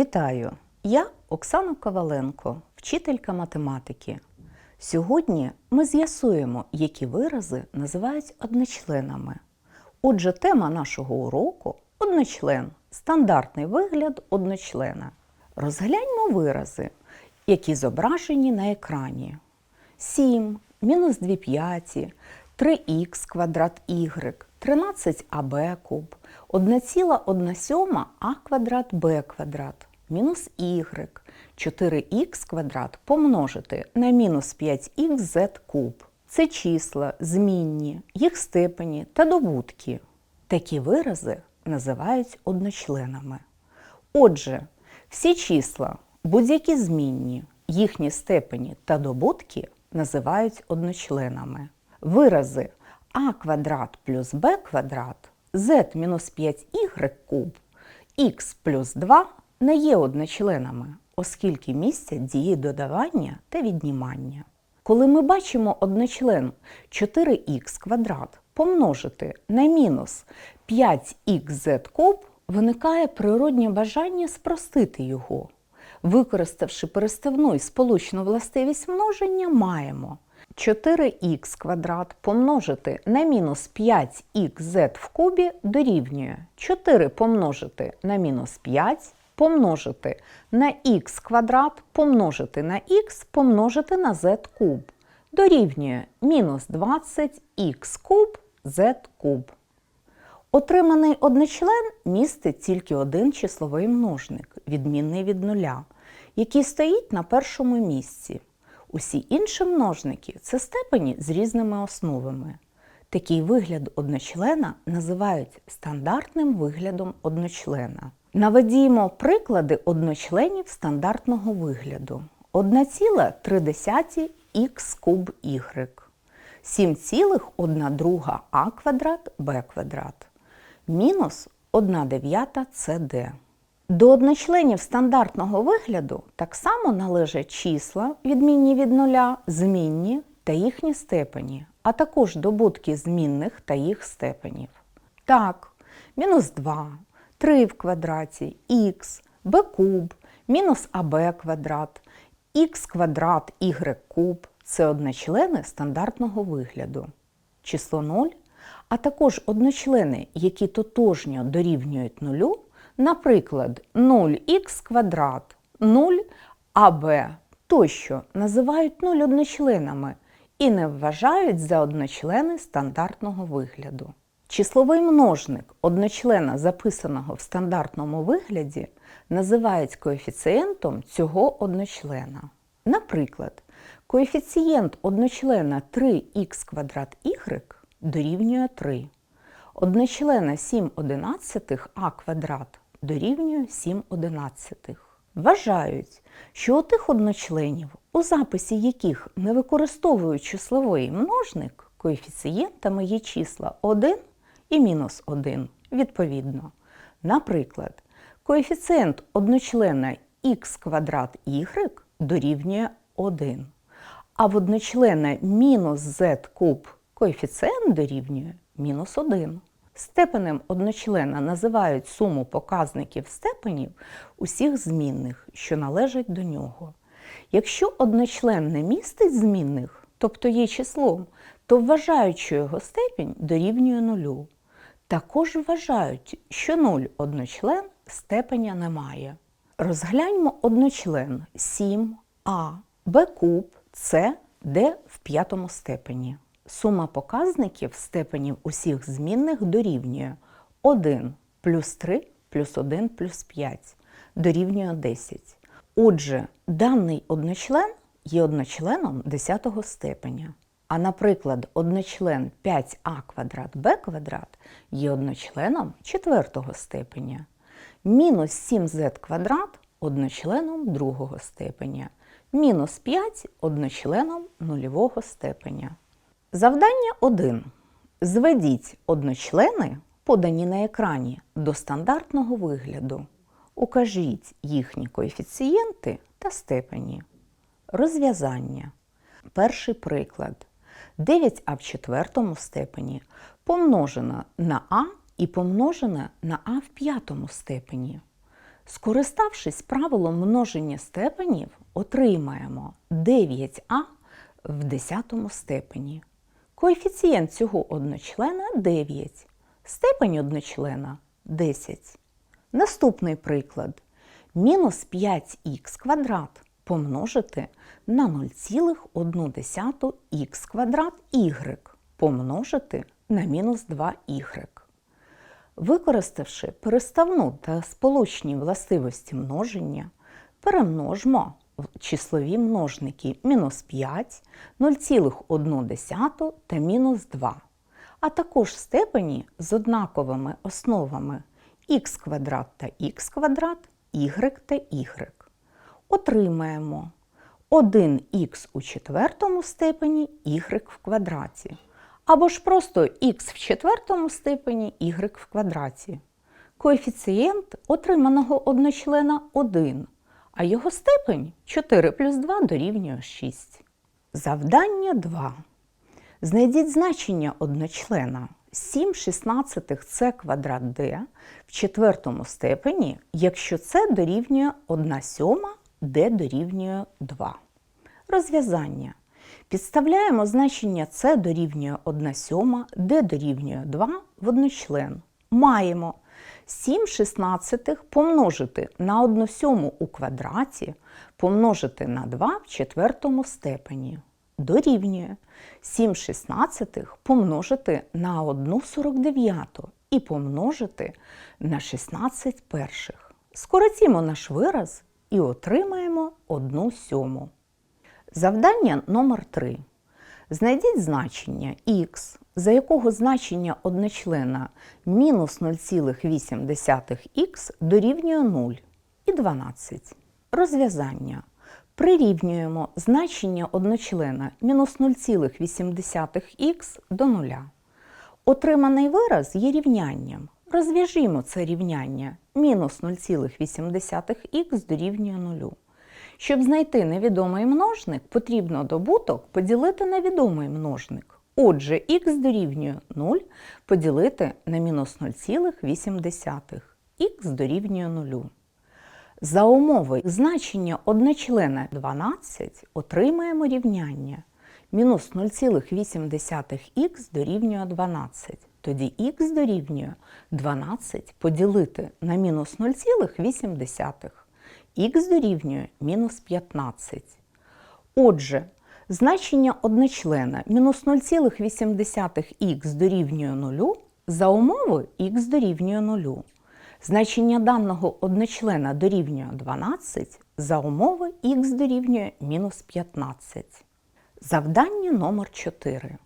Вітаю! Я Оксана Коваленко, вчителька математики. Сьогодні ми з'ясуємо, які вирази називають одночленами. Отже, тема нашого уроку одночлен, стандартний вигляд одночлена. Розгляньмо вирази, які зображені на екрані. 7, мінус 2 п'яті, 3х квадрат y, 13аб куб, 1,1 сьома а квадрат б квадрат, мінус y, 4х квадрат помножити на мінус 5х куб. Це числа, змінні, їх степені та добутки. Такі вирази називають одночленами. Отже, всі числа, будь-які змінні, їхні степені та добутки називають одночленами. Вирази а квадрат плюс b квадрат, z мінус 5y куб, х плюс 2 не є одночленами, оскільки містять дії додавання та віднімання. Коли ми бачимо одночлен 4х квадрат помножити на мінус 5х куб, виникає природнє бажання спростити його. Використавши переставну і сполучну властивість множення, маємо 4х квадрат помножити на мінус 5х в кубі дорівнює 4 помножити на мінус 5 помножити на х квадрат помножити на х помножити на z куб дорівнює мінус 20х куб z куб. Отриманий одночлен містить тільки один числовий множник, відмінний від нуля, який стоїть на першому місці. Усі інші множники це степені з різними основами. Такий вигляд одночлена називають стандартним виглядом одночлена. Наведімо приклади одночленів стандартного вигляду. 1,3х куб y, 7,1 друга а квадрат b квадрат, мінус 1 дев'ята cd. До одночленів стандартного вигляду так само належать числа, відмінні від нуля, змінні та їхні степені, а також добутки змінних та їх степенів. Так, мінус 2, 3 в квадраті, х, b куб, мінус аб квадрат, х квадрат, y куб це одночлени стандартного вигляду. Число 0, а також одночлени, які тотожньо дорівнюють нулю, наприклад, 0х квадрат, 0 аб тощо називають 0 одночленами і не вважають за одночлени стандартного вигляду. Числовий множник одночлена, записаного в стандартному вигляді, називають коефіцієнтом цього одночлена. Наприклад, коефіцієнт одночлена 3х квадрат y дорівнює 3. Одночлена 7 одинадцятих а квадрат дорівнює 7 одинадцятих. Вважають, що у тих одночленів, у записі яких не використовують числовий множник, коефіцієнтами є числа 1 і мінус 1 відповідно. Наприклад, коефіцієнт одночлена х квадрат y дорівнює 1, а в одночлена мінус z куб коефіцієнт дорівнює мінус 1. Степенем одночлена називають суму показників степенів усіх змінних, що належать до нього. Якщо одночлен не містить змінних, тобто є числом, то вважають, що його степінь дорівнює нулю. Також вважають, що 0 одночлен степеня немає. Розгляньмо одночлен 7а, b куб, С, Д в п'ятому степені. Сума показників степенів усіх змінних дорівнює 1 плюс 3 плюс 1 плюс 5 дорівнює 10. Отже, даний одночлен є одночленом 10 степеня. А, наприклад, одночлен 5а квадрат b квадрат є одночленом 4 степеня. Мінус 7z квадрат одночленом 2 степеня. Мінус 5 одночленом нульового степеня. Завдання 1. Зведіть одночлени, подані на екрані, до стандартного вигляду. Укажіть їхні коефіцієнти та степені. Розв'язання. Перший приклад. 9а в четвертому степені помножено на а і помножено на а в п'ятому степені. Скориставшись правилом множення степенів, отримаємо 9а в десятому степені. Коефіцієнт цього одночлена 9. Степень одночлена 10. Наступний приклад. Мінус 5х квадрат помножити на 0,1х квадрат y помножити на мінус 2y. Використавши переставну та сполучні властивості множення, перемножмо числові множники мінус 5, 0,1 та мінус 2, а також степені з однаковими основами х квадрат та х квадрат, y та y. Отримаємо 1х у четвертому степені y в квадраті або ж просто х в четвертому степені y в квадраті. Коефіцієнт отриманого одночлена 1, а його степень 4 плюс 2 дорівнює 6. Завдання 2. Знайдіть значення одночлена 7 шістнадцятих це квадрат d в четвертому степені, якщо це дорівнює 1 сьома, d дорівнює 2. Розв'язання. Підставляємо значення c дорівнює 1 сьома, d дорівнює 2 в одночлен. Маємо 7 шістнадцятих помножити на 1 сьому у квадраті, помножити на 2 в четвертому степені. Дорівнює 7 шістнадцятих помножити на 1 49 і помножити на 16 перших. Скоротімо наш вираз і отримаємо 1 сьому. Завдання номер 3. Знайдіть значення х, за якого значення одночлена мінус 0,8х дорівнює 0 і 12. Розв'язання. Прирівнюємо значення одночлена мінус 0,8х до 0. Отриманий вираз є рівнянням. Розв'яжімо це рівняння мінус 0,8х дорівнює 0. Щоб знайти невідомий множник, потрібно добуток поділити на відомий множник. Отже, х дорівнює 0 поділити на мінус 0,8. х дорівнює 0. За умови значення одночлена 12 отримаємо рівняння. Мінус 0,8х дорівнює 12. Тоді х дорівнює 12 поділити на мінус 0,8 х дорівнює мінус 15. Отже, значення одночлена мінус 0,8х дорівнює 0 за умови х дорівнює 0. Значення даного одночлена дорівнює 12 за умови х дорівнює мінус 15. Завдання номер 4.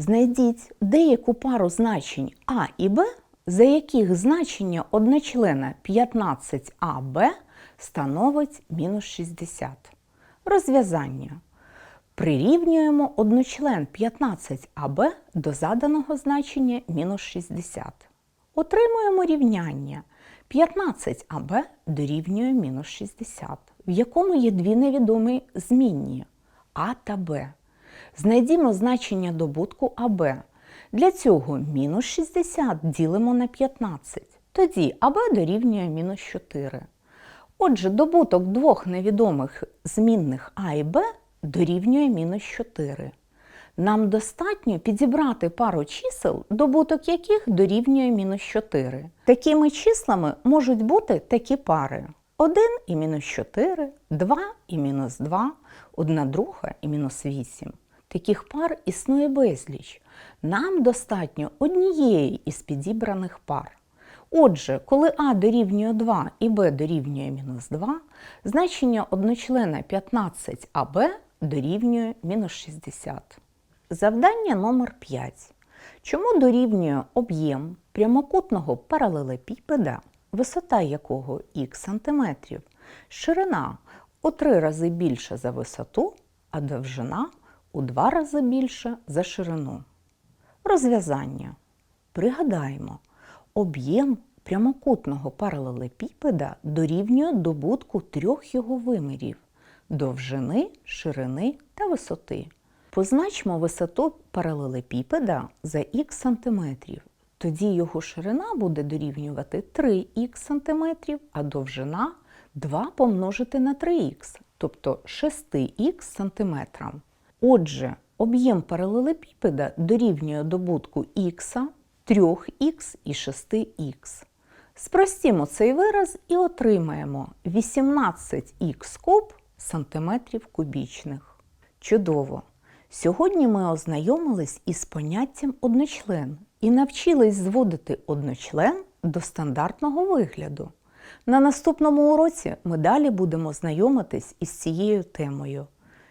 Знайдіть деяку пару значень а і б, за яких значення одночлена 15аб становить мінус 60. Розв'язання. Прирівнюємо одночлен 15аб до заданого значення мінус 60. Отримуємо рівняння 15аб дорівнює мінус 60, в якому є дві невідомі змінні а та б. Знайдімо значення добутку АБ. Для цього мінус 60 ділимо на 15. Тоді АБ дорівнює мінус 4. Отже, добуток двох невідомих змінних А і Б дорівнює мінус 4. Нам достатньо підібрати пару чисел, добуток яких дорівнює мінус 4. Такими числами можуть бути такі пари. 1 і мінус 4, 2 і мінус 2, 1 друга і мінус 8. Таких пар існує безліч. Нам достатньо однієї із підібраних пар. Отже, коли А дорівнює 2 і Б дорівнює мінус 2, значення одночлена 15АБ дорівнює мінус 60. Завдання номер 5. Чому дорівнює об'єм прямокутного паралелепіпеда, висота якого х сантиметрів, ширина у 3 рази більша за висоту, а довжина у 2 рази більша за ширину? Розв'язання. Пригадаємо, об'єм прямокутного паралелепіпеда дорівнює добутку трьох його вимірів довжини, ширини та висоти. Позначмо висоту паралелепіпеда за х сантиметрів. тоді його ширина буде дорівнювати 3х см, а довжина 2 помножити на 3х, тобто 6х см. Отже, об'єм паралелепіпеда дорівнює добутку х, 3х і 6х. Спростімо цей вираз і отримаємо 18х куб сантиметрів кубічних. Чудово! Сьогодні ми ознайомились із поняттям одночлен і навчились зводити одночлен до стандартного вигляду. На наступному уроці ми далі будемо знайомитись із цією темою.